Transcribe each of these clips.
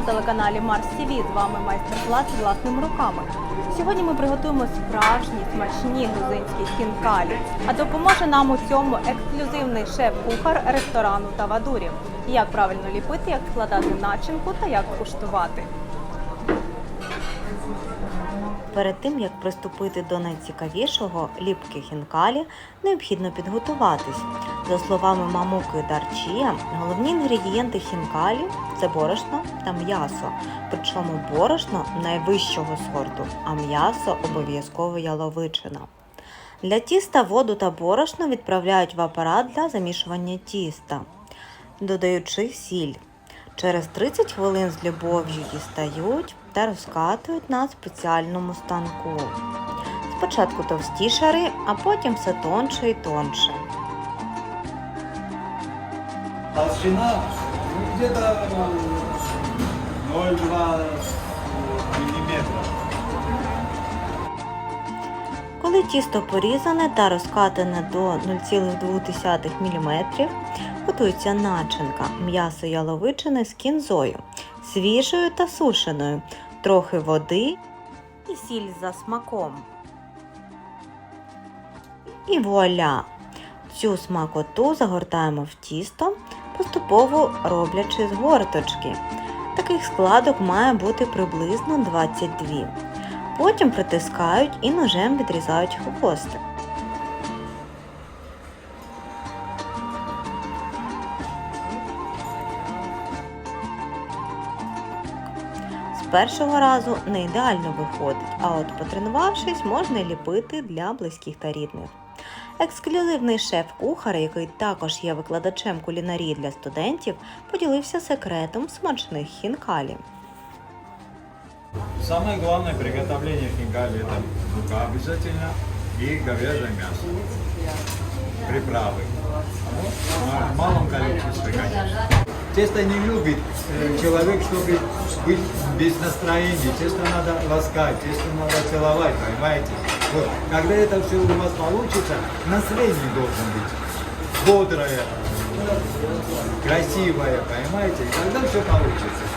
на телеканалі Марс ТВ. З вами майстер-клас власними руками. Сьогодні ми приготуємо справжні смачні грузинські хінкалі. А допоможе нам у цьому ексклюзивний шеф-кухар ресторану Тавадурі. Як правильно ліпити, як складати начинку та як куштувати. Перед тим як приступити до найцікавішого ліпки хінкалі, необхідно підготуватись. За словами мамуки Дарчія, головні інгредієнти хінкалі це борошно та м'ясо. Причому борошно найвищого сорту, а м'ясо обов'язково яловичина. Для тіста воду та борошно відправляють в апарат для замішування тіста, додаючи сіль. Через 30 хвилин з любов'ю дістають та розкатують на спеціальному станку. Спочатку товсті шари, а потім все тонше і тонше. Толщина ну, где-то э, 0,2 миллиметра. Коли тісто порізане та розкатане до 0,2 мм, готується начинка м'ясо яловичини з кінзою, свіжою та сушеною, трохи води і сіль за смаком. І вуаля! Цю смакоту загортаємо в тісто, поступово роблячи згорточки. Таких складок має бути приблизно 22. Потім притискають і ножем відрізають хвостик. З першого разу не ідеально виходить, а от потренувавшись, можна ліпити для близьких та рідних. Ексклюзивний шеф-кухар, який також є викладачем кулінарії для студентів, поділився секретом смачних хінкалі. Самое главное приготовление хинкали это мука обязательно и говяжье мясо. Приправы. В малом количестве, конечно. Тесто не любит э, человек, чтобы быть без настроения. Тесто надо ласкать, тесто надо целовать, понимаете? Вот. Когда это все у вас получится, настроение должен быть бодрое, красивое, понимаете? И тогда все получится.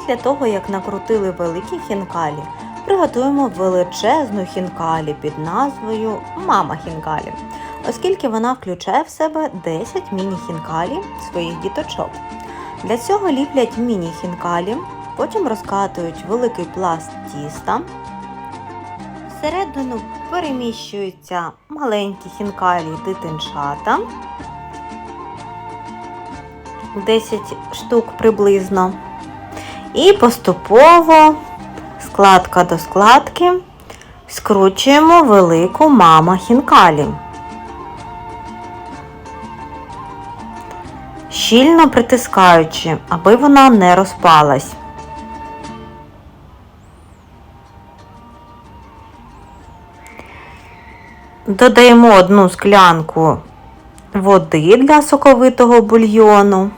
Після того, як накрутили великі хінкалі, приготуємо величезну хінкалі під назвою Мама хінкалі, оскільки вона включає в себе 10 міні-хінкалі своїх діточок. Для цього ліплять міні-хінкалі, потім розкатують великий пласт тіста. Всередину переміщуються маленькі хінкалі дитинчата. 10 штук приблизно. І поступово, складка до складки, скручуємо велику мама хінкалі. Щільно притискаючи, аби вона не розпалась. Додаємо одну склянку води для соковитого бульйону.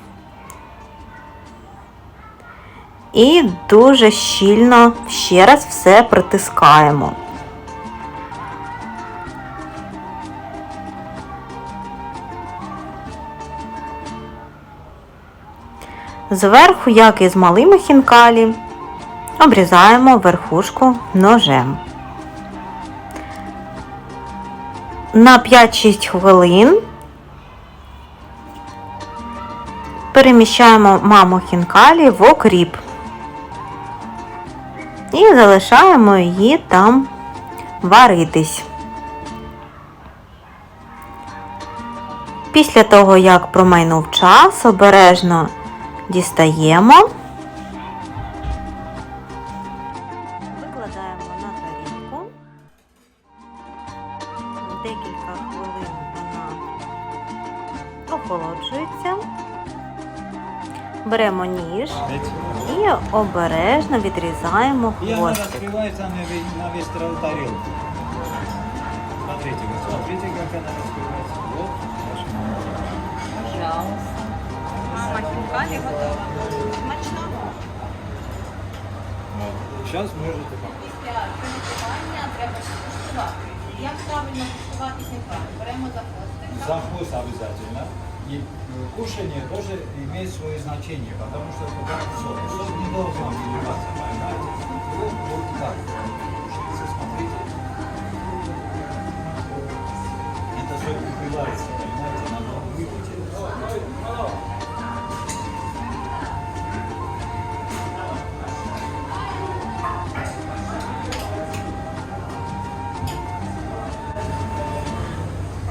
І дуже щільно ще раз все притискаємо. Зверху, як і з малими хінкалі, обрізаємо верхушку ножем. На 5-6 хвилин переміщаємо маму хінкалі в окріп і залишаємо її там варитись. Після того, як промайнув час, обережно дістаємо, викладаємо на тарілку. Декілька хвилин вона охолоджується. Беремо ніж і обережно відрізаємо хвостик. Смотрите, смотрите, как она раскрывается. Вот, Пожалуйста. Мама хінкалі готова. Смачного. Вот. Сейчас можете попробовать. Після приготування треба куштувати. Як правильно куштувати хінкалі? Беремо за хвостик. За вкус обязательно. И э, кушание тоже имеет свое значение, потому что соль. Соль не должна выливаться, понимаете? Вот, вот так смотрите. Это соль выпивается, понимаете? Надо выпить это.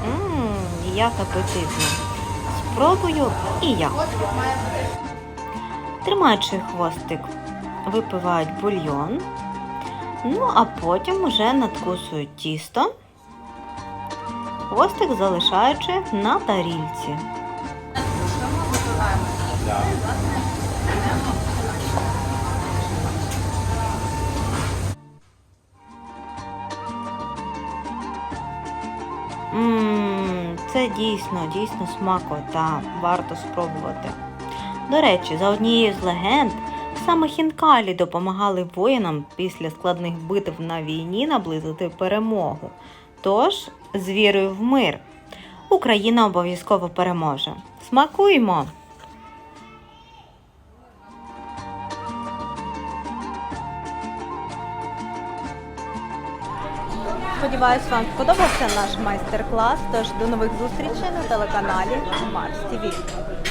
Ммм, як апетитно. Спробую і я. Тримаючи хвостик, випивають бульйон. Ну, а потім вже надкусують тісто, хвостик залишаючи на тарільці. Ммм, це дійсно, дійсно смакота, варто спробувати. До речі, за однією з легенд, саме хінкалі допомагали воїнам після складних битв на війні наблизити перемогу. Тож, з вірою в мир, Україна обов'язково переможе. Смакуємо! Сподіваюсь, вам сподобався наш майстер-клас. Тож до нових зустрічей на телеканалі Марс ТВ.